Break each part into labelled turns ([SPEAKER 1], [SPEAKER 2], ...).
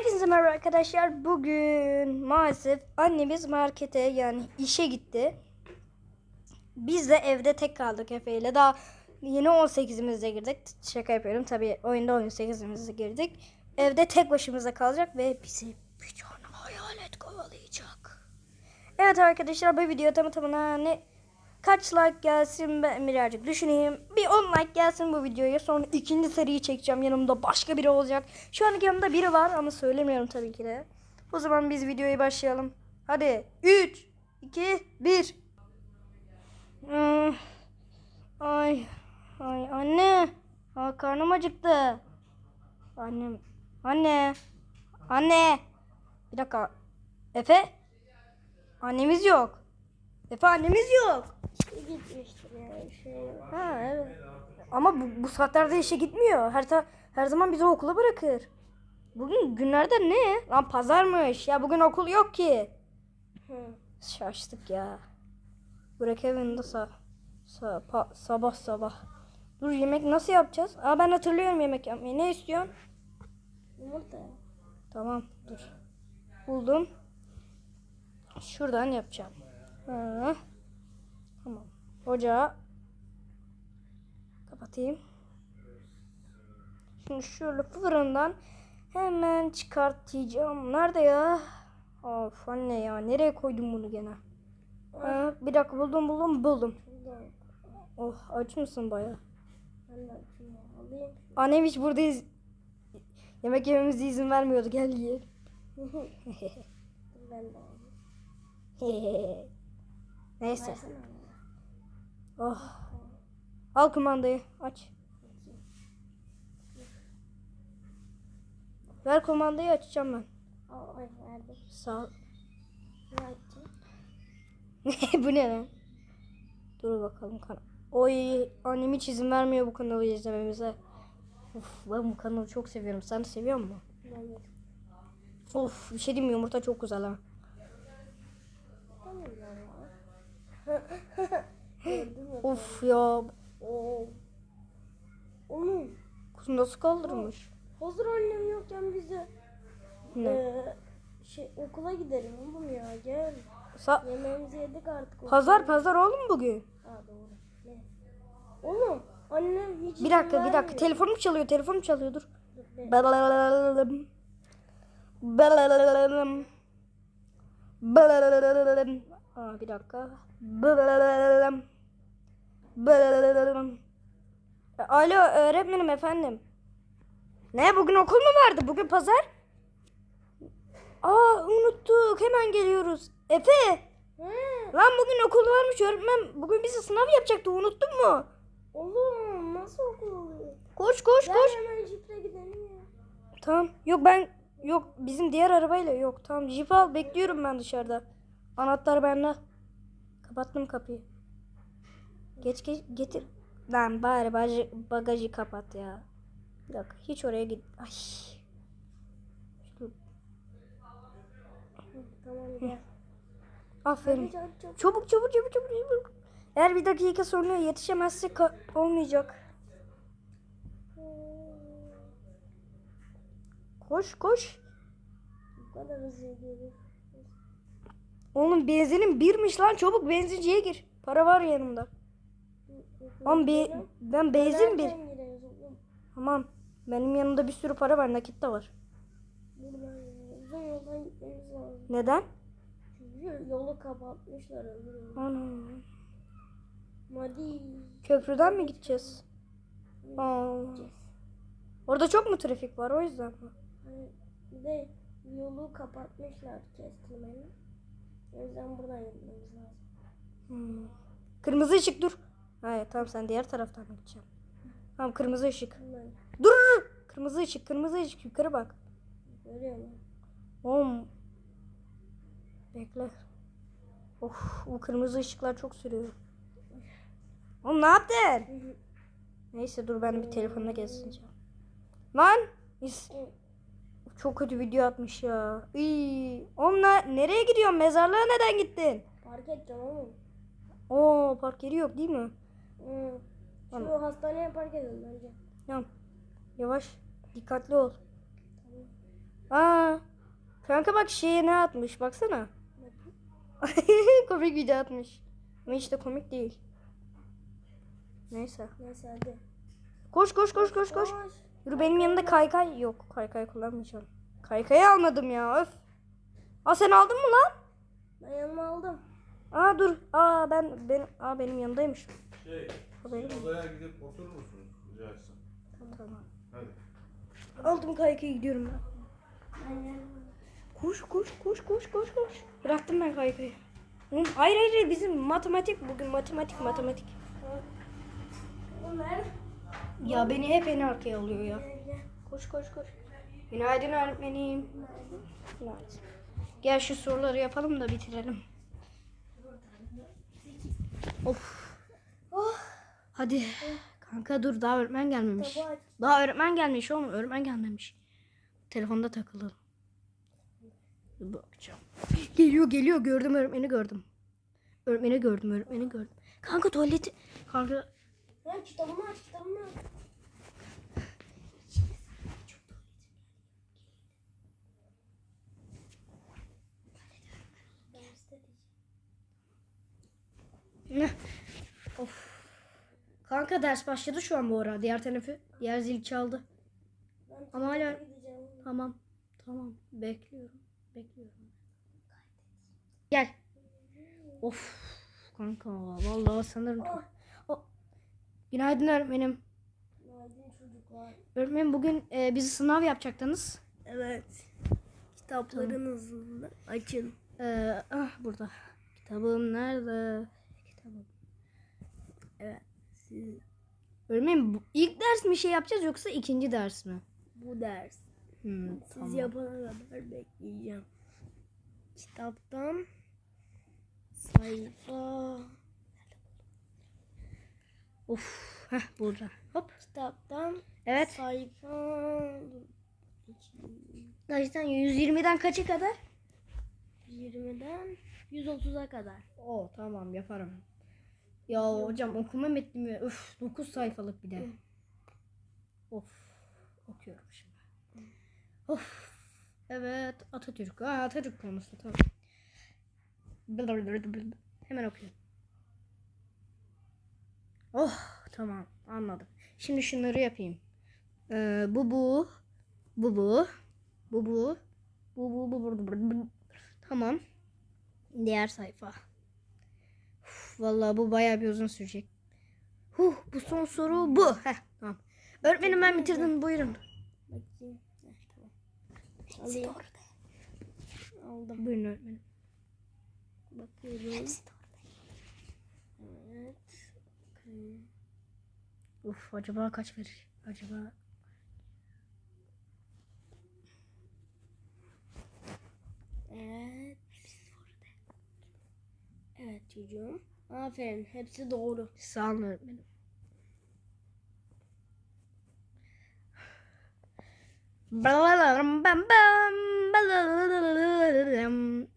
[SPEAKER 1] Hepinize merhaba arkadaşlar. Bugün maalesef annemiz markete yani işe gitti. Biz de evde tek kaldık Efe ile. Daha yeni 18'imizde girdik. Şaka yapıyorum. Tabii oyunda 18'imizde girdik. Evde tek başımıza kalacak ve bizi bir tane hayalet kovalayacak. Evet arkadaşlar bu video tamı tamına ne kaç like gelsin ben birazcık düşüneyim. Bir 10 like gelsin bu videoya. Sonra ikinci seriyi çekeceğim. Yanımda başka biri olacak. Şu an yanımda biri var ama söylemiyorum tabii ki de. O zaman biz videoya başlayalım. Hadi 3 2 1 Hmm. Ay ay anne. Aa, karnım acıktı. Annem. Anne. Anne. Bir dakika. Efe. Annemiz yok. Efe annemiz yok.
[SPEAKER 2] Gitmiştir yani şey.
[SPEAKER 1] Ha evet. Ama bu, bu saatlerde işe gitmiyor. Her ta- her zaman bizi okula bırakır. Bugün günlerden ne? Lan pazarmış. Ya bugün okul yok ki.
[SPEAKER 2] Hı.
[SPEAKER 1] Şaştık ya. Bırak evinde sa sa pa- sabah sabah. Dur yemek nasıl yapacağız? Aa ben hatırlıyorum yemek yapmayı. Ne istiyorsun?
[SPEAKER 2] Yumurta.
[SPEAKER 1] Tamam dur. Buldum. Şuradan yapacağım. Ha. Tamam. Ocağı kapatayım. Şimdi şöyle fırından hemen çıkartacağım. Nerede ya? Of anne ya. Nereye koydum bunu gene? Ha, bir dakika buldum buldum buldum. Oh aç mısın baya? Annem hiç buradayız. Yemek yememize izin vermiyordu. Gel yiyelim.
[SPEAKER 2] Ben de.
[SPEAKER 1] Neyse. Oh. Al kumandayı. Aç. Ver kumandayı açacağım ben. Sağ ol. Bu ne lan? Dur bakalım kan. Oy annem hiç izin vermiyor bu kanalı izlememize. Uf ben bu kanalı çok seviyorum. Sen seviyor musun?
[SPEAKER 2] De.
[SPEAKER 1] Of bir şey diyeyim mi? Yumurta çok güzel ha.
[SPEAKER 2] Tamam ya. Gördün mü?
[SPEAKER 1] Of ya.
[SPEAKER 2] Oo. Oğlum.
[SPEAKER 1] Kız nasıl kaldırmış?
[SPEAKER 2] Hazır annem yokken bize
[SPEAKER 1] Ne?
[SPEAKER 2] eee, şey okula gidelim oğlum ya gel.
[SPEAKER 1] Sa-
[SPEAKER 2] Yemeğimizi yedik artık.
[SPEAKER 1] pazar pazar oğlum bugün.
[SPEAKER 2] Ha doğru. Ne? Oğlum annem hiç
[SPEAKER 1] Bir dakika bir dakika. Telefonum çalıyor. Telefonum çalıyor. Dur. Balalalalalım. Balalalalalım. Balalalalalım. Aa bir dakika. E, Alo öğretmenim efendim. Ne bugün okul mu vardı? Bugün pazar? Aa unuttuk. Hemen geliyoruz. Efe.
[SPEAKER 2] He,
[SPEAKER 1] Lan bugün okul varmış öğretmen. Bugün bize sınav yapacaktı. Unuttun mu?
[SPEAKER 2] oğlum nasıl okul oluyor?
[SPEAKER 1] Koş koş
[SPEAKER 2] Gel
[SPEAKER 1] koş.
[SPEAKER 2] hemen jiple gidelim ya.
[SPEAKER 1] Tamam. Yok ben yok bizim diğer arabayla yok. Tamam jip al bekliyorum ben dışarıda. Anahtar bende. Kapattım kapıyı. Geç geç getir. Lan bari bagajı, bagajı kapat ya. Dakika hiç oraya git. Ay. Şu-
[SPEAKER 2] Tamam gel.
[SPEAKER 1] Aferin.
[SPEAKER 2] Çabuk çabuk.
[SPEAKER 1] Çabuk çabuk çabuk. Eğer bir dakika sonra yetişemezsek ka- olmayacak. Koş koş.
[SPEAKER 2] Bu kadar hızlı gidiyor.
[SPEAKER 1] Oğlum benzinim birmiş lan çabuk benzinciye gir. Para var yanımda. Lan be, ben benzin bir. Tamam. Benim yanımda bir sürü para var nakit de var. Neden?
[SPEAKER 2] Yolu kapatmışlar. Hadi.
[SPEAKER 1] Köprüden mi gideceğiz? Aa. Orada çok mu trafik var o yüzden mi?
[SPEAKER 2] Hani bir de yolu kapatmışlar kestirmeni. O yüzden buradan gitmemiz lazım.
[SPEAKER 1] Hmm. Kırmızı ışık dur. Hayır tamam sen diğer taraftan gideceksin? Tamam kırmızı ışık. Dur. dur. Kırmızı ışık kırmızı ışık yukarı bak.
[SPEAKER 2] görüyor musun?
[SPEAKER 1] Oğlum. Bekle. Of bu kırmızı ışıklar çok sürüyor. Oğlum ne yaptın? Neyse dur ben bir telefonla gezeceğim. Lan! is- Çok kötü video atmış ya. İyi. Ne- nereye gidiyorsun? Mezarlığa neden gittin?
[SPEAKER 2] Park edeceğim oğlum.
[SPEAKER 1] Oo park yeri yok değil mi?
[SPEAKER 2] Hı. Şu
[SPEAKER 1] Tamam.
[SPEAKER 2] hastaneye park edelim bence.
[SPEAKER 1] Tamam. Yavaş. Dikkatli ol. Aa. Kanka bak şeye ne atmış baksana. komik video atmış. Ama de komik değil. Neyse.
[SPEAKER 2] Neyse hadi.
[SPEAKER 1] Koş koş koş koş koş. Yürü benim yanımda kaykay yok. Kaykay kullanmayacağım. Kaykayı almadım ya öf. Aa sen aldın mı lan?
[SPEAKER 2] Ben yanıma aldım.
[SPEAKER 1] Aa dur. Aa ben ben aa benim yanındaymış.
[SPEAKER 3] Şey,
[SPEAKER 1] Haberim
[SPEAKER 3] odaya gidip oturur musunuz rica etsem?
[SPEAKER 1] Tamam.
[SPEAKER 3] Hadi.
[SPEAKER 1] Aldım kaykayı gidiyorum ben. Koş koş koş koş koş koş. Bıraktım ben kaykayı. Hayır hayır hayır, bizim matematik bugün matematik matematik.
[SPEAKER 2] Ömer.
[SPEAKER 1] Ya beni hep en arkaya alıyor ya. Koş koş koş. Günaydın öğretmenim. Günaydın. Gel şu soruları yapalım da bitirelim. Of.
[SPEAKER 2] Oh.
[SPEAKER 1] Hadi. Kanka dur daha öğretmen gelmemiş. Daha öğretmen gelmiş oğlum. Öğretmen gelmemiş. Telefonda takılı. Bakacağım. Geliyor geliyor. Gördüm öğretmeni gördüm. Öğretmeni gördüm öğretmeni gördüm. Kanka tuvaleti. Kanka
[SPEAKER 2] Lan kitabımı aç kitabımı aç.
[SPEAKER 1] Of. Kanka ders başladı şu an bu ara. Diğer teneffüs, diğer zil çaldı. Ama hala-. Tamam. Tamam. Bekliyorum. Bekliyorum. Gel. Of. Kanka vallahi sanırım.
[SPEAKER 2] Oh.
[SPEAKER 1] Günaydın öğretmenim.
[SPEAKER 2] Günaydın çocuklar.
[SPEAKER 1] Öğretmenim bugün e, bizi sınav yapacaktınız.
[SPEAKER 2] Evet. Kitaplarınızı açın.
[SPEAKER 1] Ee, ah burada. Kitabım nerede? Kitabım.
[SPEAKER 2] Evet. Siz
[SPEAKER 1] Öğretmenim bu ilk ders mi şey yapacağız yoksa ikinci ders mi?
[SPEAKER 2] bu ders.
[SPEAKER 1] Hmm,
[SPEAKER 2] Siz
[SPEAKER 1] tamam.
[SPEAKER 2] yapana kadar bekleyeceğim. Kitaptan sayfa
[SPEAKER 1] Of. Heh burada. Hop.
[SPEAKER 2] kitaptan
[SPEAKER 1] Evet.
[SPEAKER 2] sayfa
[SPEAKER 1] Kaçtan? 120'den kaça kadar?
[SPEAKER 2] 20'den 130'a kadar.
[SPEAKER 1] Oo tamam yaparım. Ya hocam okuma metni mi? Öf 9 sayfalık bir de. Of okuyorum şimdi. Of. Evet Atatürk. Aa, Atatürk konusu tamam. Hemen okuyorum. Oh tamam anladım. Şimdi şunları yapayım. Ee, bu bu. Bu bu. Bu bu. Bu bu bu bu bu bu. Tamam. Diğer sayfa. Uf, vallahi bu bayağı bir uzun sürecek. Huh, bu son soru bu. Heh, tamam. Öğretmenim ben bitirdim. Buyurun.
[SPEAKER 2] Bakayım. Tamam. Alayım. Aldım.
[SPEAKER 1] Buyurun öğretmenim.
[SPEAKER 2] Bakıyorum. Evet. Bakayım.
[SPEAKER 1] Uf, acaba kaç verir? Acaba
[SPEAKER 2] Evet. Evet çocuğum. Aferin. Hepsi doğru.
[SPEAKER 1] sağ olun öğretmenim.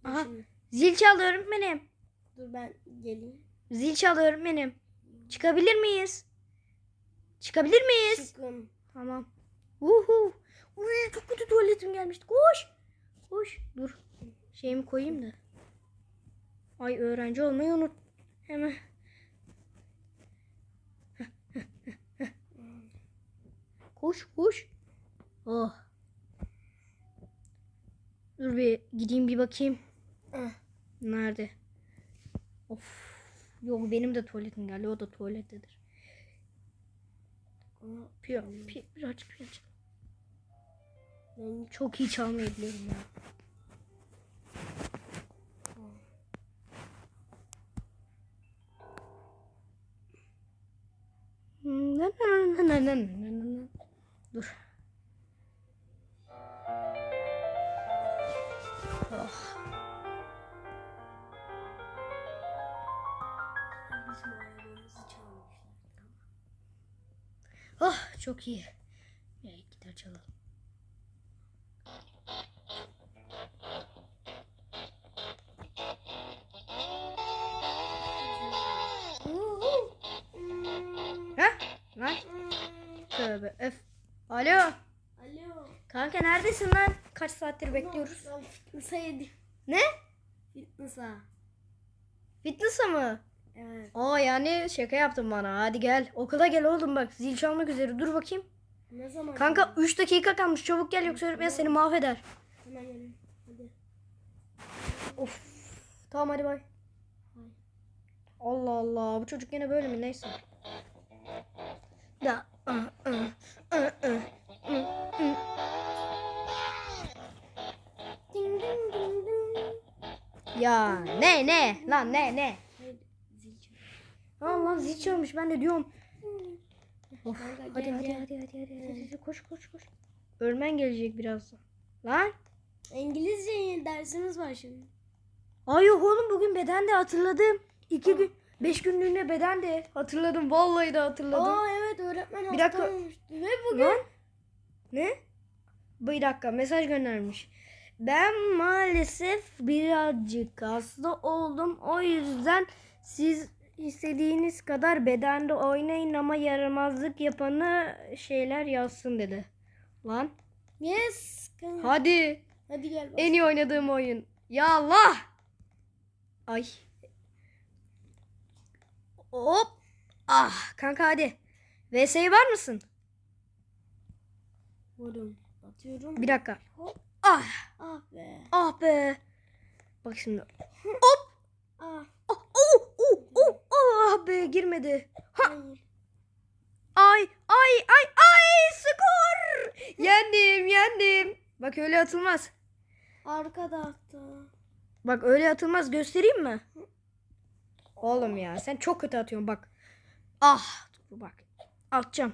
[SPEAKER 1] Aha, zil çaldı öğretmenim.
[SPEAKER 2] dur ben geleyim.
[SPEAKER 1] Zil çaldı öğretmenim. Çıkabilir miyiz? Çıkabilir miyiz?
[SPEAKER 2] Çıkın.
[SPEAKER 1] Tamam. Uhu. Uy, çok kötü tuvaletim gelmişti. Koş. Koş. Dur. Şeyimi koyayım da. Ay öğrenci olmayı unut. Hemen. koş koş. Oh. Dur bir gideyim bir bakayım.
[SPEAKER 2] Ah.
[SPEAKER 1] Nerede? Of. Yok benim de tuvaletim geldi. O da tuvalettedir.
[SPEAKER 2] Aa,
[SPEAKER 1] Piyo, pi, birazcık piyo çal.
[SPEAKER 2] Ben
[SPEAKER 1] Çok iyi çalmayı biliyorum ya. Dur. Oh. Oh çok iyi. Evet, gider çalalım. Ha? Lan. Tövbe öf. Alo.
[SPEAKER 2] Alo.
[SPEAKER 1] Kanka neredesin lan? Kaç saattir bekliyoruz.
[SPEAKER 2] Ben fitness'a yedim.
[SPEAKER 1] Ne?
[SPEAKER 2] Fitness'a.
[SPEAKER 1] Fitness'a mı?
[SPEAKER 2] Evet.
[SPEAKER 1] Aa yani şaka yaptın bana. Hadi gel. Okula gel oğlum bak. Zil çalmak üzere. Dur bakayım.
[SPEAKER 2] Ne zaman?
[SPEAKER 1] Kanka 3 dakika kalmış. Çabuk gel yoksa öğretmen seni mahveder.
[SPEAKER 2] Hemen gelin. Hadi.
[SPEAKER 1] Of. Tamam hadi bay. Allah Allah. Bu çocuk yine böyle mi? Neyse. Da.
[SPEAKER 2] Ding ding ding ding.
[SPEAKER 1] Ya ne ne? Lan ne ne?
[SPEAKER 2] Hayır. Zil çal.
[SPEAKER 1] Aa lan zil çalmış. Ben de diyorum. Of. Hadi hadi, hadi hadi hadi hadi hadi koş koş koş. Ölmen gelecek birazdan. Lan?
[SPEAKER 2] İngilizce dersimiz var şimdi.
[SPEAKER 1] Ay yok oğlum bugün beden de hatırladım. İki gün, beş günlüğüne beden de hatırladım. Vallahi de hatırladım.
[SPEAKER 2] Aa evet öğretmen
[SPEAKER 1] Bir dakika.
[SPEAKER 2] olmuştu. Ve bugün
[SPEAKER 1] Lan? Ne? Bir dakika mesaj göndermiş. Ben maalesef birazcık hasta oldum. O yüzden siz istediğiniz kadar bedende oynayın ama yaramazlık yapanı şeyler yazsın dedi. Lan
[SPEAKER 2] yes. Kanka.
[SPEAKER 1] hadi
[SPEAKER 2] Hadi gel. bak.
[SPEAKER 1] en iyi oynadığım oyun. Ya Allah. Ay. Hop. Ah kanka hadi. VS'ye var mısın?
[SPEAKER 2] Vurdum. Atıyorum.
[SPEAKER 1] Bir dakika.
[SPEAKER 2] Hop.
[SPEAKER 1] Ah.
[SPEAKER 2] Ah be.
[SPEAKER 1] Ah be. Bak şimdi.
[SPEAKER 2] Ah.
[SPEAKER 1] Ah, oh, oh, oh, ah be girmedi. Ha,
[SPEAKER 2] Hayır.
[SPEAKER 1] ay ay ay ay skor. Yendim yendim. Bak öyle atılmaz.
[SPEAKER 2] Arkada attı.
[SPEAKER 1] Bak öyle atılmaz göstereyim mi? Oğlum ya sen çok kötü atıyorsun bak. Ah dur bak. Atacağım.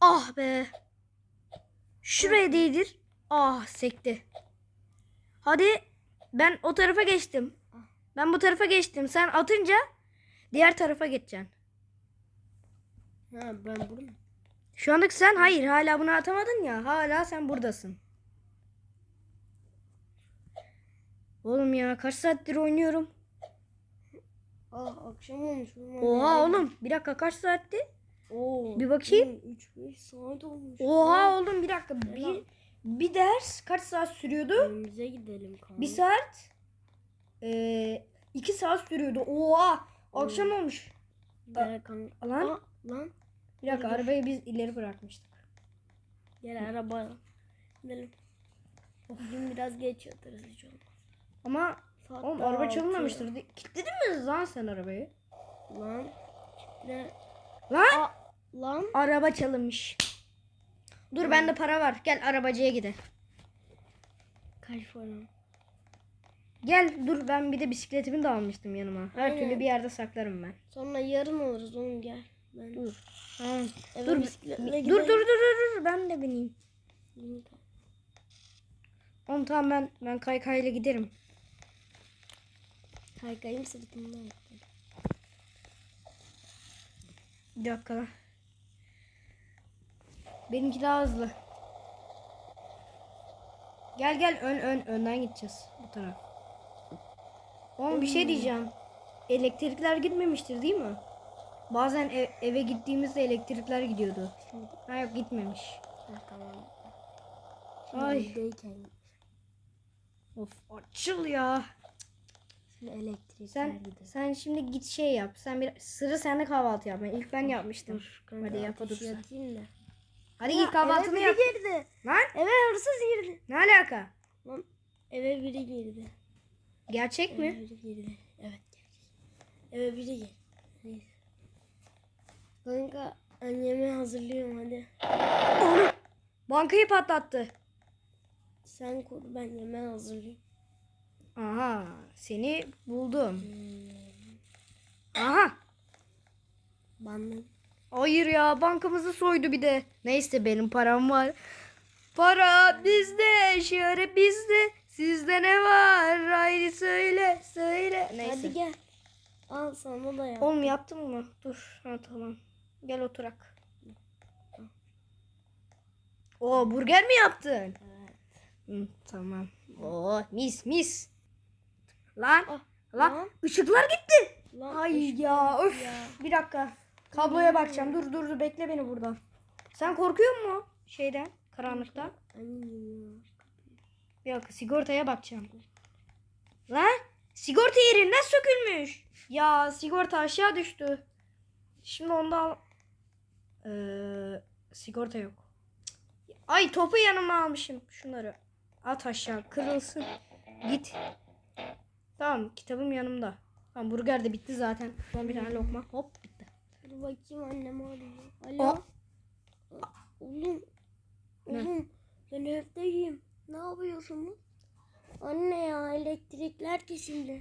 [SPEAKER 1] Ah be. Şuraya değdir. Ah sekti. Hadi ben o tarafa geçtim. Ben bu tarafa geçtim. Sen atınca diğer tarafa geçeceksin.
[SPEAKER 2] Ha ben burada mı?
[SPEAKER 1] Şu andaki sen hayır hala bunu atamadın ya. Hala sen buradasın. Oğlum ya kaç saattir oynuyorum.
[SPEAKER 2] Ah akşam olmuş.
[SPEAKER 1] Oha oğlum bir dakika kaç saatti?
[SPEAKER 2] Oo.
[SPEAKER 1] Bir bakayım.
[SPEAKER 2] 3-5 saat olmuş.
[SPEAKER 1] Oha oğlum bir dakika bir, bir ders kaç saat sürüyordu?
[SPEAKER 2] Evimize gidelim kanka.
[SPEAKER 1] Bir saat eee iki saat sürüyordu. Oha akşam olmuş.
[SPEAKER 2] Gel kanka.
[SPEAKER 1] Lan
[SPEAKER 2] Aa, lan.
[SPEAKER 1] bir dakika arabayı biz ileri bırakmıştık.
[SPEAKER 2] Gel araba. Gidelim. Bugün biraz geç yatarız hiç olmaz.
[SPEAKER 1] Ama
[SPEAKER 2] Saat
[SPEAKER 1] oğlum araba
[SPEAKER 2] altı.
[SPEAKER 1] çalınmamıştır. Kilitledin mi lan sen arabayı?
[SPEAKER 2] Lan. Ne?
[SPEAKER 1] Lan
[SPEAKER 2] Aa, lan.
[SPEAKER 1] araba çalınmış. Dur bende para var. Gel arabacıya gidelim.
[SPEAKER 2] Kaç para?
[SPEAKER 1] Gel dur ben bir de bisikletimi de almıştım yanıma. Her
[SPEAKER 2] Aynen.
[SPEAKER 1] türlü bir yerde saklarım ben.
[SPEAKER 2] Sonra yarın alırız oğlum gel. Ben
[SPEAKER 1] Dur.
[SPEAKER 2] Eve
[SPEAKER 1] Dur,
[SPEAKER 2] bisikletle
[SPEAKER 1] dur dur dur dur dur ben de bineyim. Oğlum tamam ben ben kaykayla giderim.
[SPEAKER 2] Kaykayım sırtımda.
[SPEAKER 1] Bir dakika. Benimki daha hızlı. Gel gel ön ön önden gideceğiz bu taraf. Oğlum bir şey diyeceğim. Elektrikler gitmemiştir değil mi? Bazen ev- eve gittiğimizde elektrikler gidiyordu. Ha yok gitmemiş.
[SPEAKER 2] Ha, tamam.
[SPEAKER 1] Ay.
[SPEAKER 2] Evdeyken
[SPEAKER 1] Of açıl ya.
[SPEAKER 2] şimdi elektrikler
[SPEAKER 1] Sen
[SPEAKER 2] gidiyor.
[SPEAKER 1] sen şimdi git şey yap. Sen bir sıra sende kahvaltı yap. Ben ilk ben yapmıştım.
[SPEAKER 2] Dur kanka
[SPEAKER 1] Hadi yap hadi sen. Hadi git kahvaltını
[SPEAKER 2] eve
[SPEAKER 1] yap.
[SPEAKER 2] girdi.
[SPEAKER 1] Lan
[SPEAKER 2] Eve hırsız girdi.
[SPEAKER 1] ne alaka?
[SPEAKER 2] Lan eve biri girdi.
[SPEAKER 1] Gerçek mi?
[SPEAKER 2] biri girdi. Evet gerçek. Eve biri. Neyse. Kanka annemi hazırlıyorum hadi.
[SPEAKER 1] Bankayı patlattı.
[SPEAKER 2] Sen kur ben yemeği hazırlayayım.
[SPEAKER 1] Aha seni buldum. Aha.
[SPEAKER 2] Banlayayım.
[SPEAKER 1] Hayır ya bankamızı soydu bir de. Neyse benim param var. Para bizde, şöyle bizde. Sizde ne var? Haydi söyle, söyle. Neyse.
[SPEAKER 2] Hadi gel. Al sana da yap.
[SPEAKER 1] Oğlum yaptın mı? Dur. Ha tamam. Gel oturak. Oo burger mi yaptın?
[SPEAKER 2] Evet.
[SPEAKER 1] Hı, tamam. Oo mis mis. Lan.
[SPEAKER 2] Ah,
[SPEAKER 1] lan.
[SPEAKER 2] lan.
[SPEAKER 1] ışıklar gitti.
[SPEAKER 2] Lan
[SPEAKER 1] Ay ya öf.
[SPEAKER 2] ya.
[SPEAKER 1] Bir dakika. Kabloya bakacağım. Dur dur dur bekle beni burada. Sen korkuyor musun şeyden? karanlıkta?
[SPEAKER 2] Ya.
[SPEAKER 1] Bir dakika sigortaya bakacağım. Lan sigorta yerinden sökülmüş. Ya sigorta aşağı düştü. Şimdi onda al. Ee, sigorta yok. Ay topu yanıma almışım. Şunları at aşağı kırılsın. Git. Tamam kitabım yanımda. Tamam burger de bitti zaten. Son bir tane lokma. Hop bitti.
[SPEAKER 2] Dur bakayım annem arıyor. Alo. Oğlum. Oğlum. Ben evdeyim. Ne yapıyorsunuz? Anne ya elektrikler kesildi.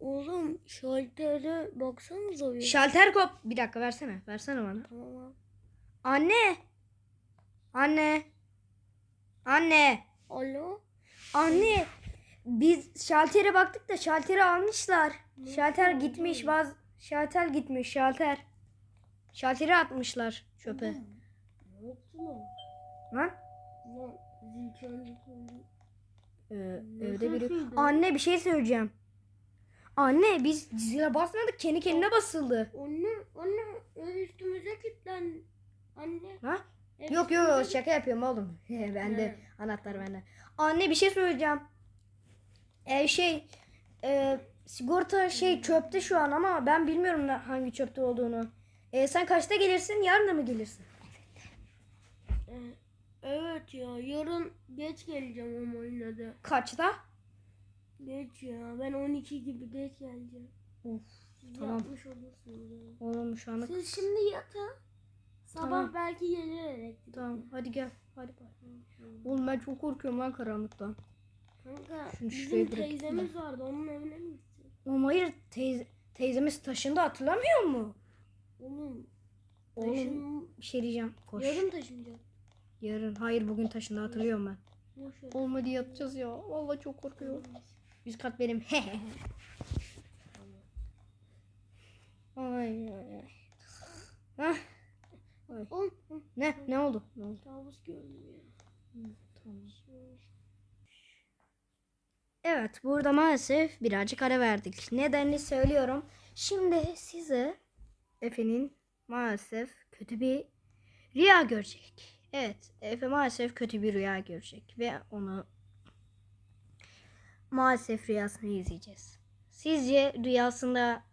[SPEAKER 2] Oğlum şaltere baksanıza bir.
[SPEAKER 1] Şalter kop. Bir dakika versene. Versene bana.
[SPEAKER 2] tamam abi.
[SPEAKER 1] Anne. Anne. Anne.
[SPEAKER 2] Alo.
[SPEAKER 1] Anne biz şaltere baktık da şalteri almışlar. Şalter gitmiş baz şalter gitmiş şalter. Şalteri atmışlar çöpe.
[SPEAKER 2] Ne?
[SPEAKER 1] Lan
[SPEAKER 2] Lan.
[SPEAKER 1] Ee, evde biri. Anne bir şey söyleyeceğim. Anne biz zile basmadık kendi kendine basıldı.
[SPEAKER 2] Anne anne üstümüze kilitlendi. Anne.
[SPEAKER 1] Ha?
[SPEAKER 2] ev
[SPEAKER 1] Yok yok şaka yapıyorum oğlum. bende anahtar bende. Anne bir şey söyleyeceğim. Ee, şey e, sigorta şey çöpte şu an ama ben bilmiyorum hangi çöpte olduğunu. Ee, sen kaçta gelirsin? Yarın da mı gelirsin?
[SPEAKER 2] Ee, Evet ya yarın geç geleceğim ama yine de.
[SPEAKER 1] Kaçta?
[SPEAKER 2] Geç ya ben 12 gibi geç geleceğim.
[SPEAKER 1] Of,
[SPEAKER 2] Siz
[SPEAKER 1] tamam.
[SPEAKER 2] yapmış olursunuz yani.
[SPEAKER 1] Oğlum şu
[SPEAKER 2] Siz şimdi yatın. Sabah
[SPEAKER 1] Tamam.
[SPEAKER 2] belki gelir elektrik.
[SPEAKER 1] Tamam hadi gel. Hadi bay. Oğlum ben çok korkuyorum lan karanlıktan.
[SPEAKER 2] Kanka
[SPEAKER 1] Şunu
[SPEAKER 2] bizim teyzemiz vardı onun evine mi gitsin?
[SPEAKER 1] Oğlum hayır teyze, teyzemiz taşındı hatırlamıyor mu?
[SPEAKER 2] Oğlum
[SPEAKER 1] Oğlum
[SPEAKER 2] taşın
[SPEAKER 1] bir şey diyeceğim. Koş.
[SPEAKER 2] yarın taşınacak.
[SPEAKER 1] Yarın. Hayır bugün taşındı hatırlıyorum ben. Hadi yatacağız ya. Vallahi çok korkuyorum. Üst kat benim. ay ay ay. Hah. Ay. Ne? Ne oldu? Ne oldu?
[SPEAKER 2] kabus gördüm ya.
[SPEAKER 1] Evet burada maalesef birazcık ara verdik. Nedenini söylüyorum. Şimdi size Efe'nin maalesef kötü bir rüya görecek. Evet Efe maalesef kötü bir rüya görecek. Ve onu maalesef rüyasını izleyeceğiz. Sizce rüyasında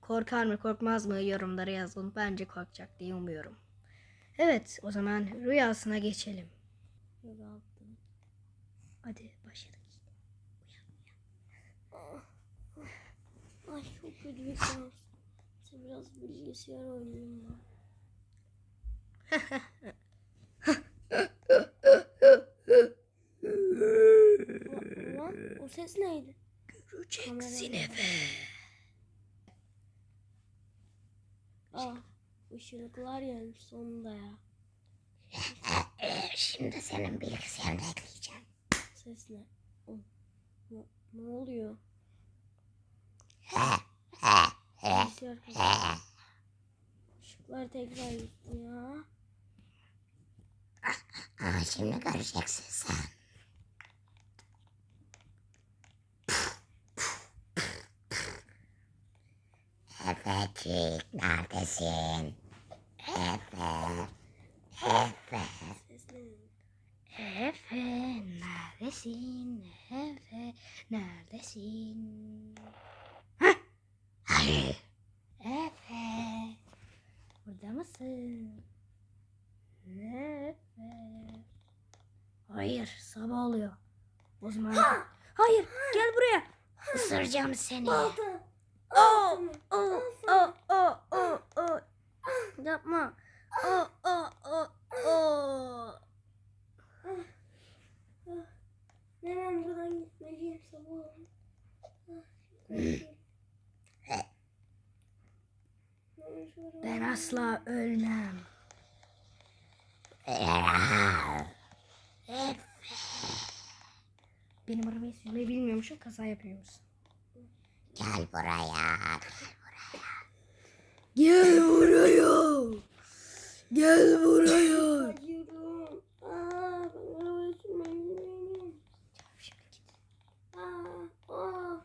[SPEAKER 1] korkar mı korkmaz mı yorumlara yazın. Bence korkacak diye umuyorum. Evet o zaman rüyasına geçelim.
[SPEAKER 2] Yok yaptım.
[SPEAKER 1] Hadi başladık.
[SPEAKER 2] Ay çok kötü bir. İşte biraz bilgisayar oynayayım ben. Lan- Lan o ses neydi?
[SPEAKER 1] Göreceksin Efe.
[SPEAKER 2] Aa ışıklar yanmış sonunda ya.
[SPEAKER 1] Şimdi senin bilgisayarını ekleyeceğim.
[SPEAKER 2] Ses ne? O, ne, ne oluyor? Bilgisayar kızı. Işıklar tekrar gitti ya.
[SPEAKER 4] Ama şimdi göreceksin sen. Efecik neredesin? Efe. Efe.
[SPEAKER 1] Neredesin? Efe neredesin?
[SPEAKER 4] Hayır.
[SPEAKER 1] Efe burada mısın? Efe. Hayır sabah oluyor. O zaman hayır gel buraya.
[SPEAKER 4] Isıracağım seni.
[SPEAKER 2] Balta.
[SPEAKER 1] Oh, oh, oh, oh, oh, oh. Yapma. Oh, oh, oh, oh.
[SPEAKER 2] Hemen buradan gitmeliyim sabah oldu.
[SPEAKER 1] Ben asla ölmem. Benim arabayı sürmeyi bilmiyormuşum kaza yapıyormuşsun.
[SPEAKER 4] Gel buraya.
[SPEAKER 1] Gel buraya. Gel buraya.
[SPEAKER 2] Acıyorum. Aa, ben arabayı sürmeyi bilmiyorum. Aa, aa, aa, aa, ne yapıyorum? Ah, ah,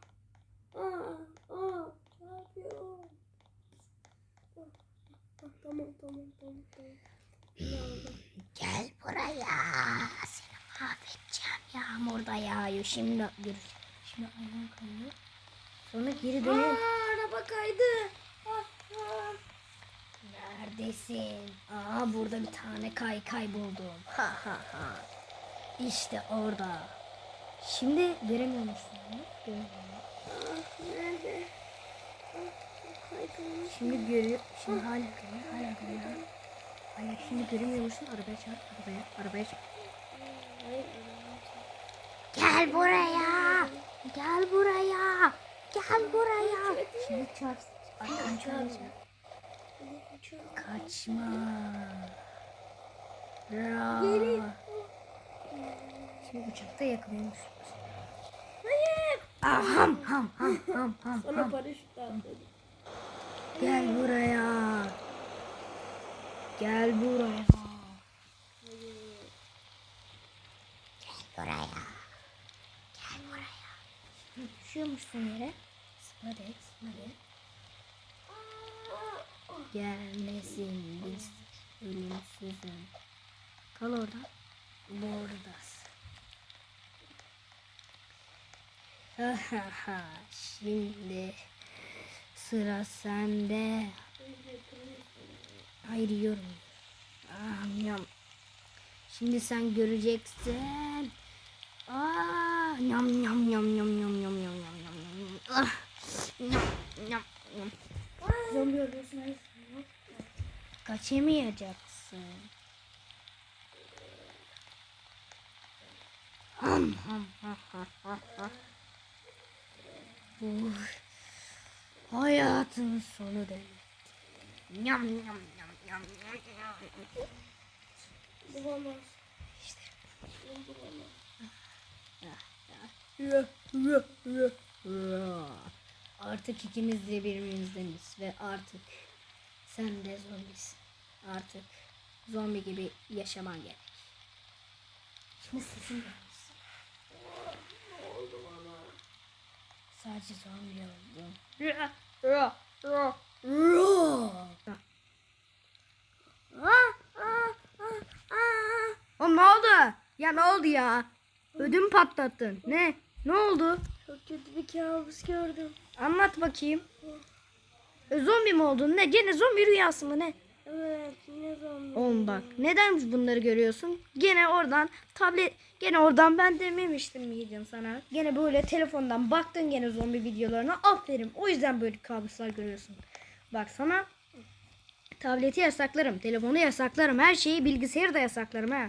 [SPEAKER 2] Tamam, tamam, tamam, tamam.
[SPEAKER 4] Gel buraya.
[SPEAKER 1] gideceğim. Yağmur da yağıyor. Şimdi görürüz. Şimdi ayağım kayıyor. Sonra geri dönüyor.
[SPEAKER 2] Aa, araba kaydı. Ah, ah.
[SPEAKER 1] Neredesin? Aa burada bir tane kay kay buldum. Ha ha ha. İşte orada. Şimdi göremiyor musun? Göremiyorum. Şimdi görüyor. Şimdi hala görüyor. Hala görüyor. Hala şimdi göremiyor musun? Arabaya çağır. Arabaya. Arabaya çağır.
[SPEAKER 4] Gel buraya.
[SPEAKER 1] Gel buraya. Gel buraya. Şimdi çağır. Arkanı çağır. Kaçma. Ra. Şimdi uçakta yakınıyormuş.
[SPEAKER 2] Hayır.
[SPEAKER 1] Ah, ham ham ham ham
[SPEAKER 2] ham. Sana paraşüt atladım.
[SPEAKER 1] Gel buraya. Gel buraya.
[SPEAKER 4] Gel buraya. Gel buraya.
[SPEAKER 1] Düşüyormuşsun yere. Sıkma et. Gelmesin biz ölümsüzüm. Kal orada. Ha ha. Şimdi sıra sende. Hayır yiyorum. Ah, yam. Şimdi sen göreceksin. Aa, yam yam yam yam yam yam yam yam yam yam. Ah, yam yam yam.
[SPEAKER 2] Zombi hayır.
[SPEAKER 1] Kaçamayacaksın. Ham ham ha ha ha ha. Bu hayatın sonu demek. Yam yam yam yam yam yam.
[SPEAKER 2] Bulamaz.
[SPEAKER 1] Artık ikimiz de birbirimizdeniz ve artık sen de zombisin. Artık zombi gibi yaşaman gerek. Şimdi sesin gelmesin. Sadece zombi oldum. Ra, ra, ra, ra. Oğlum ne oldu? Ya ne oldu ya? Ödüm patlattın. Ne? Ne oldu?
[SPEAKER 2] Çok kötü bir kabus gördüm.
[SPEAKER 1] Anlat bakayım. E, zombi mi oldun? Ne? Gene zombi rüyası mı ne?
[SPEAKER 2] Evet yine zombi.
[SPEAKER 1] Oğlum bak neden bunları görüyorsun? Gene oradan tablet gene oradan ben dememiştim miydim sana? Gene böyle telefondan baktın gene zombi videolarına. Aferin. O yüzden böyle kabuslar görüyorsun. Bak sana tableti yasaklarım, telefonu yasaklarım, her şeyi bilgisayarı da yasaklarım ha.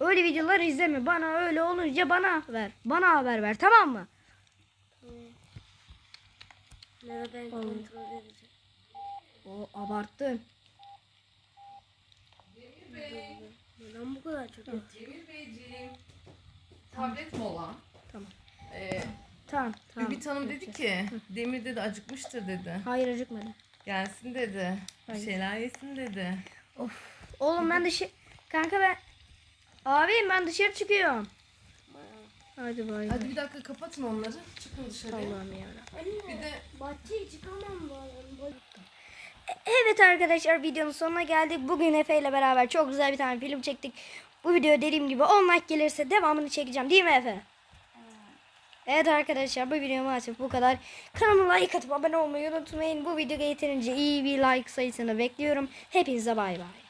[SPEAKER 1] Öyle videolar izleme. Bana öyle olunca bana ver. Bana haber ver tamam mı?
[SPEAKER 2] Nereden kontrol edeceğim?
[SPEAKER 1] O abarttın.
[SPEAKER 2] Neden bu kadar çok et?
[SPEAKER 5] Demir Beyciğim. Tablet mola.
[SPEAKER 1] Tamam.
[SPEAKER 5] Ee,
[SPEAKER 1] Tamam tamam.
[SPEAKER 5] Ümit Hanım dedi ki Demir dedi acıkmıştır dedi.
[SPEAKER 1] Hayır acıkmadı.
[SPEAKER 5] Gelsin dedi. Bir
[SPEAKER 1] Hayır.
[SPEAKER 5] şeyler yesin dedi.
[SPEAKER 1] Oğlum ben dışı... Kanka ben... Abim ben dışarı çıkıyorum. Hadi bay bay.
[SPEAKER 5] Hadi bir dakika kapatın onları. Çıkın dışarıya.
[SPEAKER 1] Allah'ım yarabbim.
[SPEAKER 5] Bir de
[SPEAKER 2] Bahçeye çıkamam bu arada.
[SPEAKER 1] Evet arkadaşlar videonun sonuna geldik. Bugün Efe ile beraber çok güzel bir tane film çektik. Bu video dediğim gibi 10 like gelirse devamını çekeceğim değil mi Efe? Evet arkadaşlar bu video maalesef bu kadar. Kanalıma like atıp abone olmayı unutmayın. Bu video yeterince iyi bir like sayısını bekliyorum. Hepinize bay bay.